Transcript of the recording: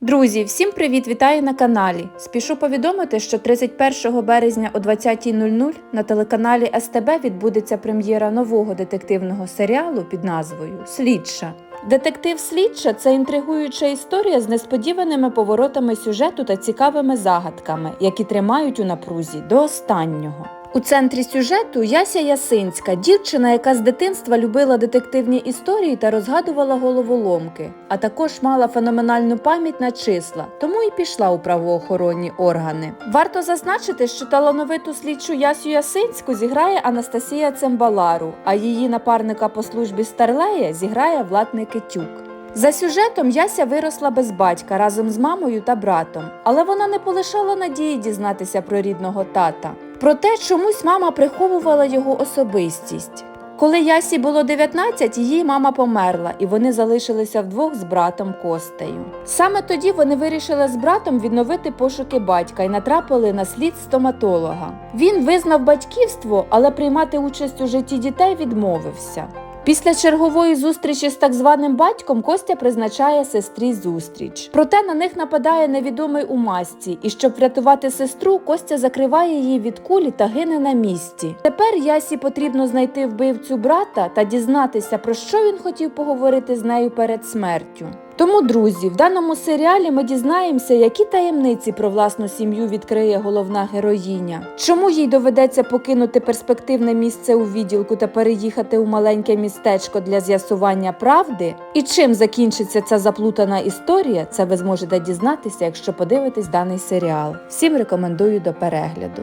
Друзі, всім привіт! Вітаю на каналі. Спішу повідомити, що 31 березня о 20.00 на телеканалі СТБ відбудеться прем'єра нового детективного серіалу під назвою Слідша. Детектив Слідча це інтригуюча історія з несподіваними поворотами сюжету та цікавими загадками, які тримають у напрузі до останнього. У центрі сюжету Яся Ясинська, дівчина, яка з дитинства любила детективні історії та розгадувала головоломки, а також мала феноменальну пам'ять на числа, тому і пішла у правоохоронні органи. Варто зазначити, що талановиту слідчу Ясю Ясинську зіграє Анастасія Цимбалару, а її напарника по службі Старлея зіграє Влад Никитюк. За сюжетом Яся виросла без батька разом з мамою та братом, але вона не полишала надії дізнатися про рідного тата. Проте чомусь мама приховувала його особистість. Коли Ясі було 19, її мама померла, і вони залишилися вдвох з братом Костею. Саме тоді вони вирішили з братом відновити пошуки батька і натрапили на слід стоматолога. Він визнав батьківство, але приймати участь у житті дітей відмовився. Після чергової зустрічі з так званим батьком Костя призначає сестрі зустріч. Проте на них нападає невідомий у масці, і щоб врятувати сестру, Костя закриває її від кулі та гине на місці. Тепер Ясі потрібно знайти вбивцю брата та дізнатися, про що він хотів поговорити з нею перед смертю. Тому, друзі, в даному серіалі ми дізнаємося, які таємниці про власну сім'ю відкриє головна героїня, чому їй доведеться покинути перспективне місце у відділку та переїхати у маленьке містечко для з'ясування правди, і чим закінчиться ця заплутана історія, це ви зможете дізнатися, якщо подивитесь даний серіал. Всім рекомендую до перегляду.